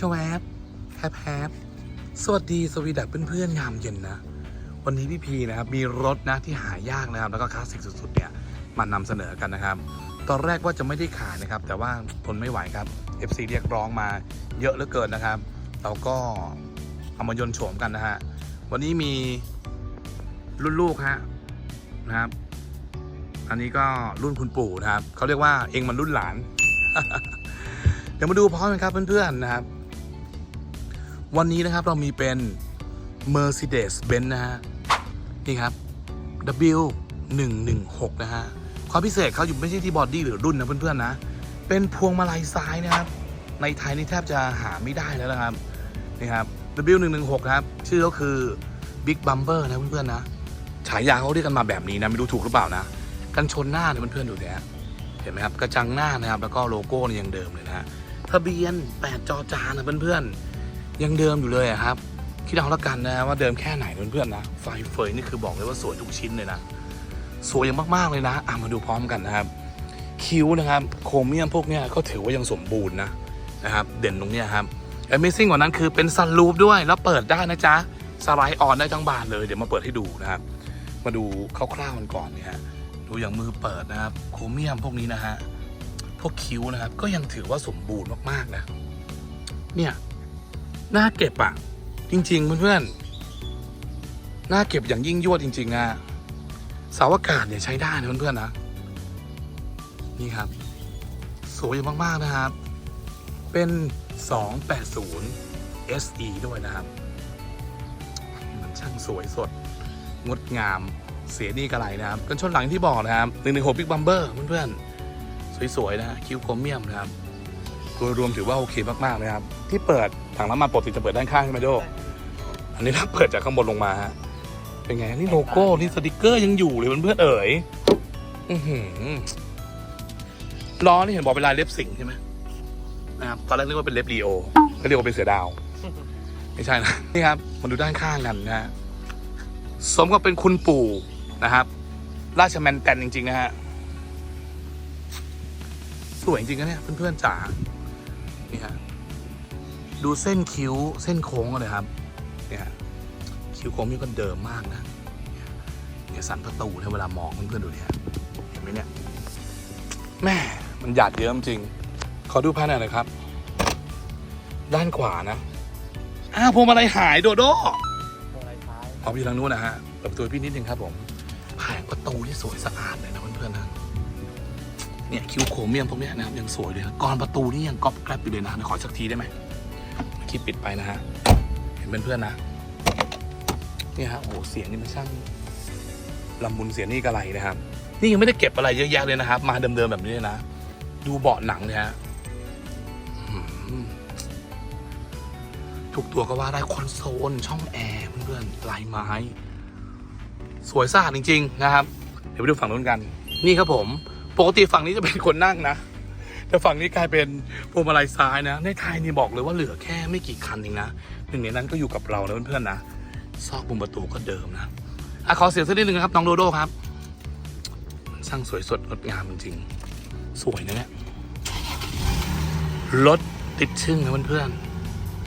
ชวบแฮปแฮปสวัสดีสวีดัเพื่อนๆงามเย็นนะ วันนี้พี่พีนะครับ มีรถนะที่หายากนะครับ แล้วก็คลาสสิกสุดๆเนี่ยมานำเสนอกันนะครับ ตอนแรกว่าจะไม่ได้ขายนะครับ แต่ว่าทนไม่ไหวครับ FC เรียกร้องมาเยอะเหลือเกินนะครับ เราก็เอามายนโฉมกันนะฮะ วันนี้มีรุ่นลูกฮะนะครับ อันนี้ก็รุ่นคุณปู่นะครับเขาเรียกว่าเองมันรุ่นหลาน เดี๋ยวมาดูพร้อมกันครับเพื่อนๆนะครับ วันนี้นะครับเรามีเป็น Mercedes-Benz นะฮะ นี่ครับ W 1 1 6นะฮะ ความพิเศษเขาอยู่ไม่ใช่ที่บอดี้หรือรุ่นนะเพื่อนๆนะ เป็นพวงมาลัยซ้ายนะครับ ในไทยนี่แทบจะหาไม่ได้แล้วนะครับ นี่ครับ W 1 1 6ครับ ชื่อก็คือ Big Bumper นะเพื่อนๆนะ ฉายาเขาเรียกกันมาแบบนี้นะ ไม่รู้ถูกหรือเปล่านะ กันชนหน้าเนี่ยเพื่อนๆดูเนี่ยเห็นไหมครับ กระจังหน้านะครับ แล้วก็โลโก้เนี่ยยังเดิมเลยนะฮะ ทะเบียน 8 จอจานนะเพื่อนๆ ยังเดิมอยู่เลยครับ คิดเอาละกันนะว่าเดิมแค่ไหนเพื่อนๆนะไฟเฟยนี่คือบอกเลยว่าสวยทุกชิ้นเลยนะสวยอย่างมากๆเลยนะอะมาดูพร้อมกันนะครับ คิ้วนะครับโครเมียมพวกเนี้ยก็ถือว่ายังสมบูรณ์นะนะครับ เด่นตรงเนี้ยครับ Amazing กว่านั้นคือเป็นซันรูฟด้วยแล้วเปิดได้นะจ๊ะสไลด์ออนได้ทั้งบานเลยเดี๋ยวมาเปิดให้ดูนะครับ มาดูคร่าวๆกันก่อนเนี่ยดูอย่างมือเปิดนะครับโครเมียมพวกนี้นะฮะพวกคิ้วนะครับก็ยังถือว่าสมบูรณ์มากๆนะเนี่ย น่าเก็บอะจริง ๆ เพื่อนๆน่าเก็บอย่างยิ่งยวดจริง ๆอะเสาอากาศเนี่ยใช้ได้นะเพื่อนๆนะ นี่ครับ สวยมาก ๆ นะครับ เป็น 280 SE ด้วยนะครับ มันช่างสวยสด งดงามเสียนี่กระไรนะครับกันชนหลังที่บอกนะครับ1 1 6 Big Bumper เพื่อนๆ สวย ๆ นะ คิ้วโครเมียมนะครับ โดยรวมถือว่าโอเคมาก ๆ นะครับ ที่เปิด ถังน้ำมันปกติจะเปิดด้านข้างใช่ไหมโดอันนี้เราเปิดจากข้างบนลงมาฮะเป็นไงนี่โลโก้นี่สติกเกอร์ยังอยู่เลยเพื่อนๆเอ๋ยอือหือล้อนี่เห็นบอกเป็นลายเล็บสิงห์ใช่ไหมนะครับตอนแรกนึกว่าเป็นเล็บลีโอก็เรียกว่าเป็นเสือดาว ไม่ใช่นะนี่ครับมาดูด้านข้างกันนะฮะสมกับเป็นคุณปู่นะครับ ราชแมนแตนจริง ๆ นะฮะสวยจริงนะเนี่ยเพื่อนๆจ๋านี่ฮะ ดูเส้นคิ้วเส้นโค้งกันเลยครับ เนี่ยคิ้วโค้งมีก็เดิมมากนะ เนี่ยสันประตูเนี่ยเวลามองเพื่อนๆดูเนี่ยเห็นไหมเนี่ยแม่มันหยาดเยอะจริง ขอดูภายในหน่อยครับ ด้านขวานะ อ้าวพวงมาลัยหายโดโดออกไปทางนู้นนะฮะเปิดประตูพี่นิดนึงครับผมแผงประตูที่สวยสะอาดเลยนะเพื่อนๆนะเนี่ยคิ้วโครเมียมพวกนี้นะครับยังสวยเลยนะกรอนประตูนี่ยังก๊อปแกรบอยู่เลยนะขอสักทีได้ไหม คลิปปิดไปนะฮะ เห็นเพื่อนๆนะนี่ฮะโอ้เสียงนี่มันช่างลำบุญเสียงนี่กระไรนะครับ นี่ยังไม่ได้เก็บอะไรเยอะแยะเลยนะครับ มาเดิมๆแบบนี้นะ ดูเบาะหนังเนี่ยฮะทุกตัวก็ว่าได้คอนโซลช่องแอร์เพื่อนๆลายไม้ สวยสะอาดจริง ๆ นะครับ เดี๋ยวไปดูฝั่งนู้นกัน นี่ครับผม ปกติฝั่งนี้จะเป็นคนนั่งนะ แต่ฝั่งนี้กลายเป็นพวงมาลัยซ้ายนะ ในไทยนี่บอกเลยว่าเหลือแค่ไม่กี่คันเองนะหนึ่งในนั้นก็อยู่กับเราแล้วเพื่อนๆนะซอกมุมประตูก็เดิมนะอะขอเสียงสักนิดนึงนะครับน้องโดโดครับช่างสวยสดงดงามจริงๆสวยนะเนี่ยรถติดชึ่งนะเพื่อน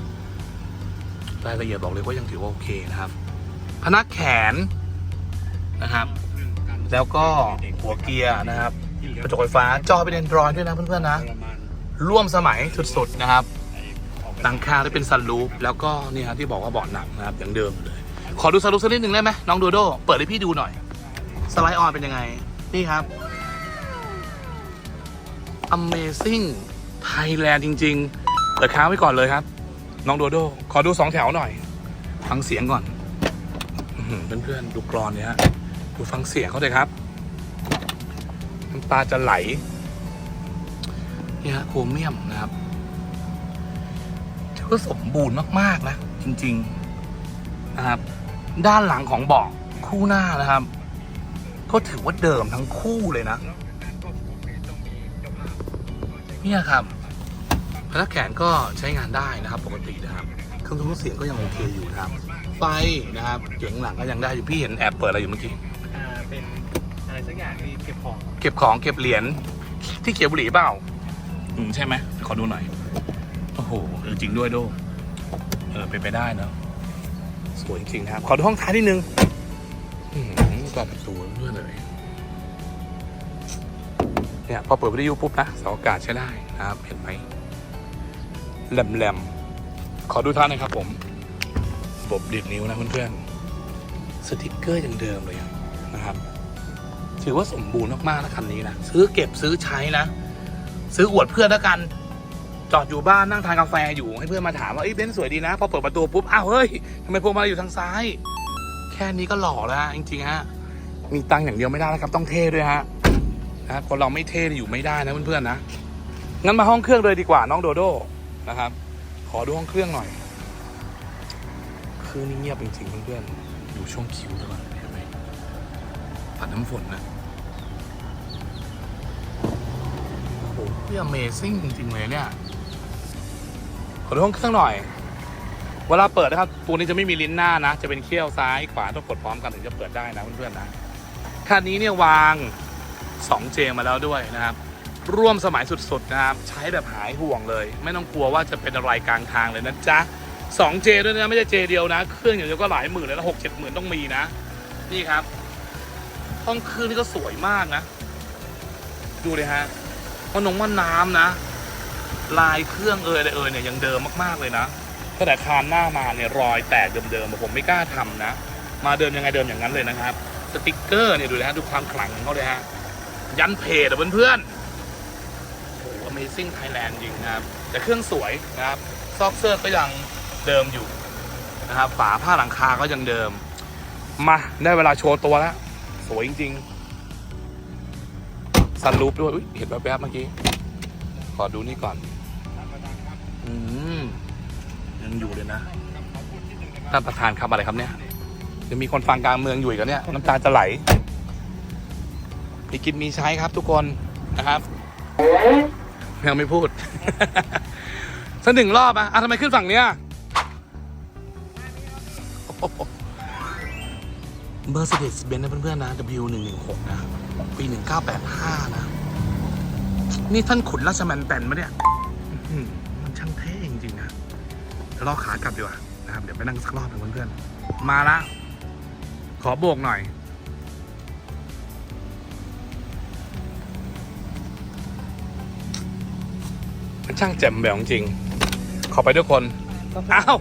ๆรายละเอียดบอกเลยว่ายังถือว่าโอเคนะครับ พนักแขนนะครับ แล้วก็หัวเกียร์นะครับ กระจกไฟฟ้าจอเป็น Android ด้วยนะเพื่อนๆนะ ร่วมสมัยสุดๆนะครับหลังคาได้เป็นซันรูฟแล้วก็นี่ครับที่บอกว่าเบาะหนังนะครับอย่างเดิมเลย ขอดูซันรูฟสักนิดหนึ่งได้ไหมน้องโดโดเปิดให้พี่ดูหน่อย สไลด์ออนเป็นยังไง นี่ครับ Amazing Thailand จริงๆเปิดค้างไว้ก่อนเลยครับ น้องโดโด ขอดูสองแถวหน่อย ฟังเสียงก่อนเพื่อนๆดูกรอนเนี่ยฮะดูฟังเสียงเขาเลยครับำตาจะไหลเนี่ยฮะโครเมียมนะครับถือว่าสมบูรณ์มากๆนะ จริงๆนะครับ ด้านหลังของเบาะคู่หน้านะครับ ก็ถือว่าเดิมทั้งคู่เลยนะเนี่ยครับพนักแขนก็ใช้งานได้นะครับ ปกตินะครับเครื่องทุนเสียงก็ยังโอเคอยู่นะครับ ไฟนะครับเก๋งหลังก็ยังได้อยู่พี่เห็นแอบเปิดอะไรอยู่เมื่อกี้ ของเก็บของเก็บเหรียญที่เขียวบุหรี่เปล่าอืมใช่ไหมขอดูหน่อย โอ้โหเออจริงด้วยโดเออเป็นไปได้เนอะสวยจริงๆนะครับ ขอดูห้องท้ายนิดนึงอืมกรอบประตูเพื่อนเลยเนี่ยพอเปิดวิทยุปุ๊บนะเสาอากาศใช้ได้นะครับ เห็นไหมแหลมๆขอดูท่านหน่อยครับ ผมระบบดีดนิ้วนะเพื่อนๆสติกเกอร์อย่างเดิมเลยอะนะครับ ถือว่าสมบูรณ์มากๆนะคันนี้นะซื้อเก็บซื้อใช้นะ ซื้ออวดเพื่อนแล้วกัน จอดอยู่บ้านนั่งทานกาแฟอยู่ให้เพื่อนมาถามว่าเอ้ยเบนซ์สวยดีนะพอเปิดประตูปุ๊บอ้าวเฮ้ยทำไมพวงมาลัยอยู่ทางซ้าย แค่นี้ก็หล่อแล้วจริงๆฮะมีตังค์อย่างเดียวไม่ได้นะครับ ต้องเท่ด้วยฮะนะคนเราไม่เท่อยู่ไม่ได้นะเพื่อนๆนะงั้นมาห้องเครื่องเลยดีกว่าน้องโดโดนะครับ ขอดูห้องเครื่องหน่อยคือนี่เงียบจริงๆเพื่อนๆอยู่ช่วงคิวด้วยก่อนเห็นไหมปัดน้ำฝนนะ พี่ Amazing จริง ๆ เลยเนี่ยขอดูห้องเครื่องหน่อย เวลาเปิดนะครับตัวนี้จะไม่มีลิ้นหน้านะ จะเป็นเขี้ยวซ้ายขวาต้องกดพร้อมกันถึงจะเปิดได้นะเพื่อนๆนะคันนี้เนี่ยวาง 2J มาแล้วด้วยนะครับ ร่วมสมัยสุดๆนะครับ ใช้แบบหายห่วงเลย ไม่ต้องกลัวว่าจะเป็นอะไรกลางทางเลยนะจ๊ะ 2J ด้วยนะไม่ใช่ J เดียวนะ เครื่องอย่างเดียวก็หลายหมื่นเลยนะหกเจ็ดหมื่นต้องมีนะ นี่ครับ ห้องเครื่องนี่ก็สวยมากนะ ดูเลยฮะ ว่านงว่าน้ำนะ ลายเครื่องเอยอะไรเอยเนี่ยยังเดิมมากๆเลยนะตั้งแต่คานหน้ามาเนี่ยรอยแตกเดิมๆผมไม่กล้าทำนะ มาเดิมยังไงเดิมอย่างนั้นเลยนะครับ สติกเกอร์เนี่ยดูเลยฮะดูความขลังของเขาเลยฮะยันเพจอะเพื่อนๆโอ้โห Amazing Thailand จริงนะครับ แต่เครื่องสวยนะครับ ซอกเซอร์ก็ยังเดิมอยู่นะครับฝาผ้าหลังคาก็ยังเดิม มาได้เวลาโชว์ตัวแล้ว สวยจริง ๆ ซันรูปด้วยอุ๊ยเห็นแวบๆเมื่อกี้ ขอดูนี่ก่อน อืมยังอยู่เลยนะท่านประธานครับอะไรครับเนี่ยจะมีคนฟังกลางเมืองอยู่อีกแล้วเนี่ย น้ำตาจะไหลมีกินมีใช้ครับทุกคนนะครับยังไม่พูดสักหนึ่งรอบอะอะทำไมขึ้นฝั่งเนี้ยเบอร์ c เดสเบนนะเพื่อนๆนะ W 1 1 6 นะ ปี 1985 นะ นี่ท่านขุนราชแมนแตนมะเนี่ยมันช่างเท่จริงๆนะเรอขากลับดีกว่านะครับ เดี๋ยวไปนั่งสักรอบหนึ่งเพื่อนๆ มาละ ขอโบกหน่อย มันช่างแจ่มแหววจริง ขอไปด้วยคน อ้าว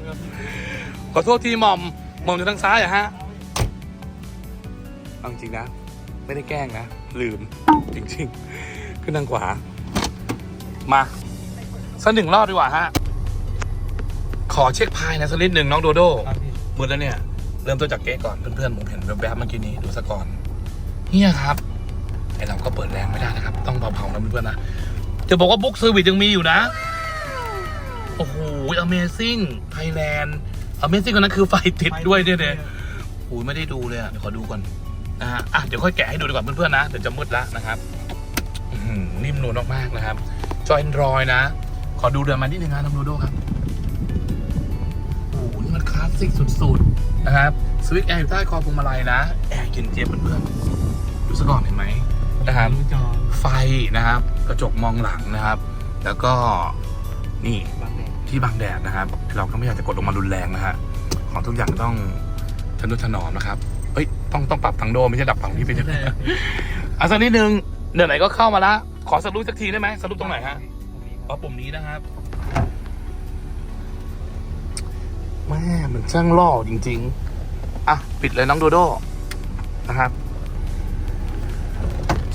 ขอโทษทีหม่อมหม่อมอยู่ทางซ้ายเหรอะฮะจริงนะ ไม่ได้แกล้งนะ ลืม จริงๆ ขึ้นทางขวา มาสักหนึ่งรอบดีกว่าฮะ ขอเช็คพายนะสักนิดหนึ่งน้องโดโดครับพี่มืดแล้วเนี่ย เริ่มต้นจากเก๊ก่อน เพื่อนๆ ผมเห็นแวบๆเมื่อกี้นี้ดูซะก่อน เนี่ยครับไอเราก็เปิดแรงไม่ได้นะครับ ต้องเบาๆนะเพื่อนๆนะจะบอกว่าบุ๊กเซอร์วิสยังมีอยู่นะ โอ้โห Amazing Thailand Amazing กว่านั้นคือไฟติดด้วยเนี่ยเนี่ยโอ้ยไม่ได้ดูเลยอะเดี๋ยวขอดูก่อน นะฮะอะเดี๋ยวค่อยแกะให้ดูดีกว่าเพื่อนๆนะเดี๋ยวจะมืดแล้วนะครับอื้อหือนิ่มนวลมากๆนะครับ จอย Android นะ ขอดูเดือนมานิดนึงนะน้องโดโดครับโอ้โหนี่มันคลาสสิกสุดๆนะครับสวิตช์แอร์อยู่ใต้คอพวงมาลัยนะแอร์เย็นเจี๊ยบเพื่อนๆดูซะก่อนเห็นไหมนะครับรู้จอไฟนะครับ กระจกมองหลังนะครับ แล้วก็นี่บางแดดที่บังแดดนะครับ เราก็ไม่อยากจะกดลงมารุนแรงนะฮะของทุกอย่างต้องทนุถนอมนะครับ เอ้ยต้องต้องปรับทางโดไม่ใช่ดับฝั่งนี้ไปใช่ไหมอะสักนิดนึงเดี๋ยวไหนก็เข้ามาละขอสรุปสักทีได้ไหมสรุปตรงไหนฮะอ๋อปุ่มนี้นะครับแม่มันช่างล่อจริง ๆ อะ ปิดเลยน้องโดโดนะครับ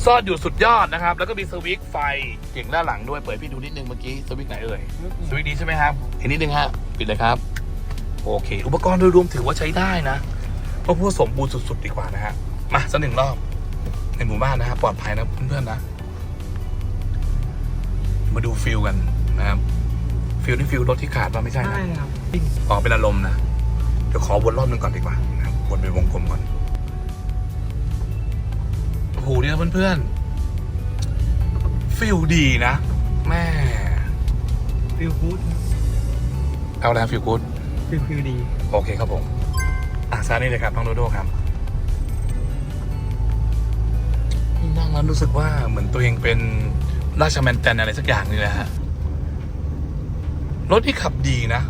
ซ่อนอยู่สุดยอดนะครับ แล้วก็มีสวิตช์ไฟเก่งด้านหลังด้วยเปิดให้พี่ดูนิดนึงเมื่อกี้สวิตช์ไหนเอ่ยสวิตช์นี้ใช่ไหมครับเห็นนิดนึงฮะปิดเลยครับ โอเค อุปกรณ์โดยรวมถือว่าใช้ได้นะ ก็พูดสมบูรณ์สุด ๆ ดีกว่านะฮะ มาสักหนึ่งรอบ ในหมู่บ้านนะฮะปลอดภัยนะเพื่อนๆนะ มาดูฟิลกันนะครับฟิลนี่ฟิลรถที่ขาดว่าไม่ใช่ใช่นะครับออกเป็นอารมณ์นะ เดี๋ยวขอวนรอบหนึงก่อนดีกว่านะครับวนเป็นวงกลมก่อนโอ้โหเนี่ยเพื่อนๆฟิลดีนะแม่ฟิลกู๊ดเอาแล้วฟิลกูดฟิลฟิลดี โอเคครับผม อะซานี่เลยครับน้องโดโดครับนั่งแล้วรู้สึกว่าเหมือนตัวเองเป็นราชแมนแตนอะไรสักอย่างนี่แหละฮะรถที่ขับดีนะ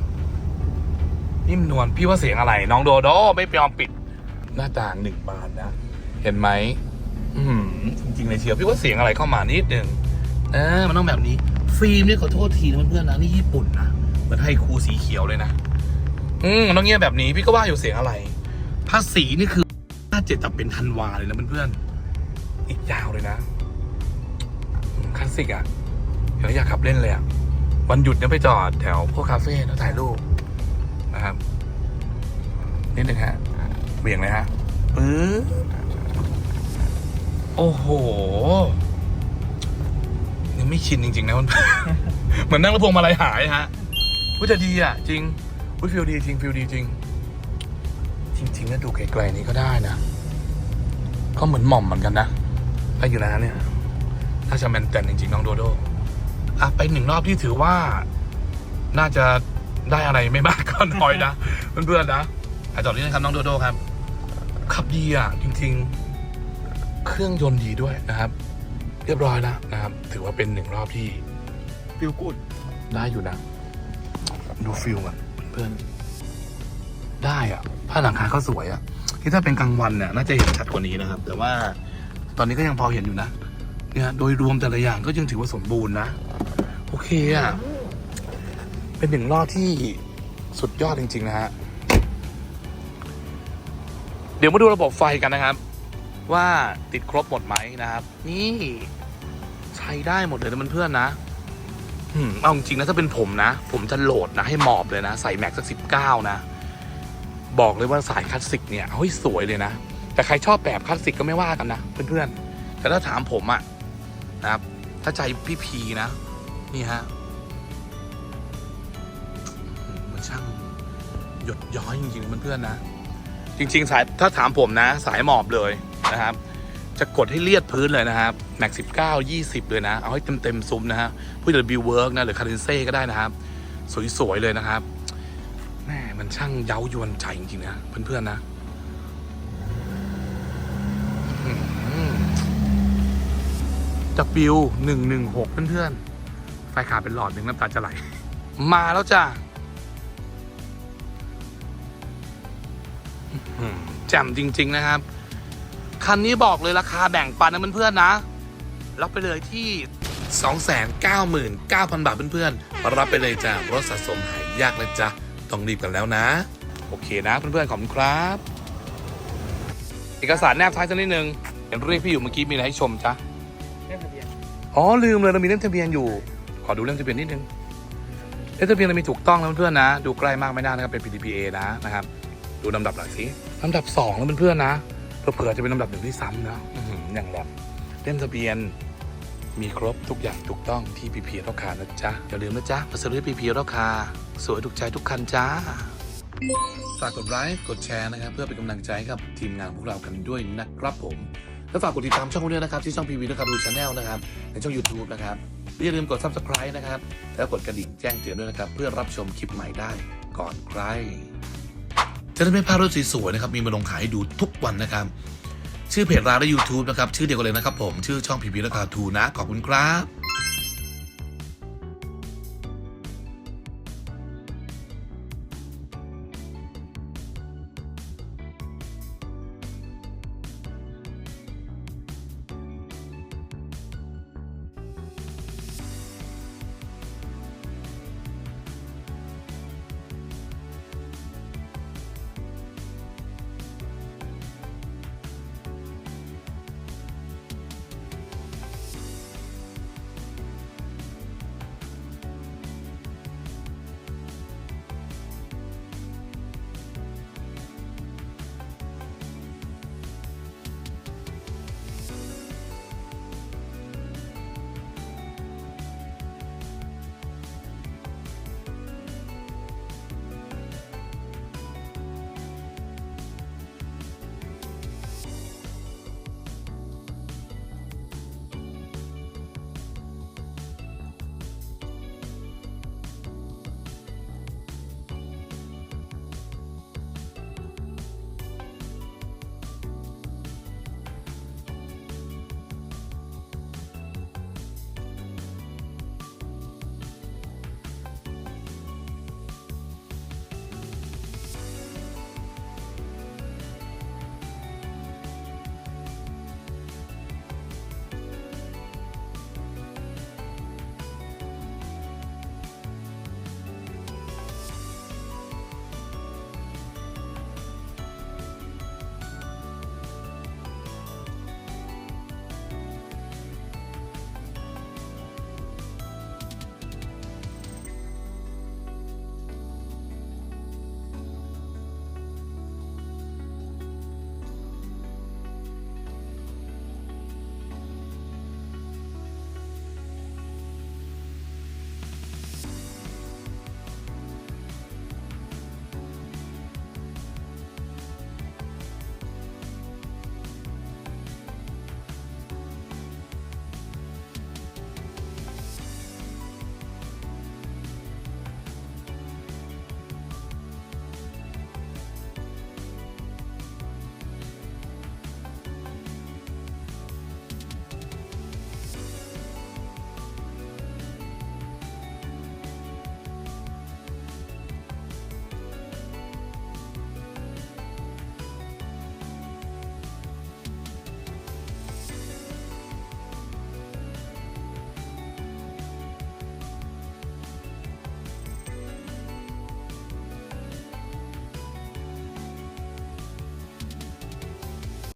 นิ่มนวลพี่ว่าเสียงอะไร น้องโดโดไม่ยอมปิด หน้าต่างหนึ่งบานนะ เห็นไหมอืมจริงๆเลยเชียวพี่ว่าเสียงอะไรเข้ามานิดนึงเออมันต้องแบบนี้ ฟิล์มเนี่ยขอโทษทีนะเพื่อนๆนะนี่ญี่ปุ่นนะเหมันให้ครูสีเขียวเลยนะ อืมมันต้องเงียบแบบนี้พี่ก็ว่าอยู่เสียงอะไร ภาษีนี่คือน่าเจะจับเป็นธันวาเลยนะเพื่อนๆอีกยาวเลยนะคลาสสิกอะเดี๋ยวอยากขับเล่นเลยอะวันหยุดเนี่ยไปจอดแถวพวกคาเฟ่แล้วถ่ายรูปนะครับนิดหนึ่งฮะเบี่ยงเลยฮะปึ๊บโอ้โหยังไม่ชินจริง ๆ นะมันเหมือนนั่งรถพวงมาลัยหายฮะวิจะดีอะ จริงวิฟิลดีจริงฟิลดีจริง จริงๆนะดูไกลๆนี้ก็ได้นะ ก็เหมือนหม่อมเหมือนกันนะไปอยู่นะเนี่ยถ้าจะแมนแตนจริงๆน้องโดโดอะไปหนึ่งรอบที่ถือว่า น่าจะได้อะไรไม่มากก็น้อยนะเพื่อนๆนะอะจอดนี้นะครับน้องโดโดครับ ขับดีอะจริง ๆ เครื่องยนต์ดีด้วยนะครับ เรียบร้อยแล้วนะครับ ถือว่าเป็นหนึ่งรอบที่ฟิลกูดได้อยู่นะ ดูฟิลมันเพื่อน ได้อะผ้าหลังคาก็สวยอะที่ถ้าเป็นกลางวันเนี่ยน่าจะเห็นชัดกว่านี้นะครับ แต่ว่าตอนนี้ก็ยังพอเห็นอยู่นะเนี่ยโดยรวมแต่ละอย่างก็ยังถือว่าสมบูรณ์นะ โอเคอะเป็นหนึ่งรอบที่สุดยอดจริง ๆ นะฮะ เดี๋ยวมาดูระบบไฟกันนะครับ ว่าติดครบหมดไหมนะครับ นี่ใช้ได้หมดเลยนะเพื่อนๆนะอืมเอาจริงนะถ้าเป็นผมนะ ผมจะโหลดนะ ให้หมอบเลยนะ ใส่แม็กสักสิบเก้านะ บอกเลยว่าสายคลาสสิกเนี่ยเฮ้ยสวยเลยนะ แต่ใครชอบแบบคลาสสิกก็ไม่ว่ากันนะเพื่อนๆแต่ถ้าถามผมอะนะครับ ถ้าใจพี่พีนะ นี่ฮะมันช่างหยดย้อยจริงๆเพื่อนๆนะ จริง ๆ สายถ้าถามผมนะ สายหมอบเลยนะครับ จะกดให้เลียดพื้นเลยนะครับแม็กสิบเก้ายี่สิบเลยนะ เอาให้เต็มเต็มๆซุ้มนะฮะผู้จะบิวเวิร์กนะหรือคารินเซ่ก็ได้นะครับ สวยๆเลยนะครับ มันช่างเย้ายวนใจจริงๆนะเพื่อนๆนะจากบิวหนึ่งหนึ่งหกเพื่อนๆ ไฟขาดเป็นหลอดหนึ่งน้ำตาจะไหล มาแล้วจ้าแจ่มจริง ๆ นะครับ คันนี้บอกเลยราคาแบ่งปันนะเพื่อนๆนะรับไปเลยที่ 299,000 บาทเพื่อนๆ รับไปเลยจ้ารถสะสมหายยากนะจ๊ะ ต้องรีบกันแล้วนะ โอเคนะเพื่อนๆขอบคุณครับ เอกสารแนบท้ายสักนิดนึงเห็นเรียกพี่อยู่เมื่อกี้มีอะไรให้ชมจ๊ะเล่มทะเบียนอ๋อลืมเลยเรามีเล่มทะเบียนอยู่ ขอดูเล่มทะเบียนนิดนึงเล่มทะเบียนเรามีถูกต้องนะเพื่อนๆนะ ดูใกล้มากไม่ได้นะครับเป็น PDPA นะนะครับ ดูลำดับหน่อยสิลำดับสองแล้วเพื่อนๆนะเผื่อๆจะเป็นลำดับหนึ่งที่ซ้ำนะอื้อหืออย่างแบบเล่มทะเบียนมีครบทุกอย่างถูกต้องที่พีพีราคานะจ๊ะอย่าลืมนะจ๊ะมาซื้อที่พีพีราคา สวยถูกใจทุกคันจ้า ฝากกดไลค์กดแชร์นะครับ เพื่อเป็นกำลังใจให้กับทีมงานพวกเรากันด้วยนะครับผมและฝากกดติดตามช่องเราด้วยนะครับที่ช่องพีวีราคาดูชาแนลนะครับในช่อง YouTube นะครับอย่าลืมกด Subscribe นะครับ แล้วกดกระดิ่งแจ้งเตือนด้วยนะครับ เพื่อรับชมคลิปใหม่ได้ก่อนใครจะได้ไม่พลาดรถสวยๆนะครับมีมาลงขายให้ดูทุกวันนะครับ ชื่อเพจร้านและ YouTube นะครับ ชื่อเดียวกันเลยนะครับผมชื่อช่องพีพีราคาทูนะขอบคุณครับ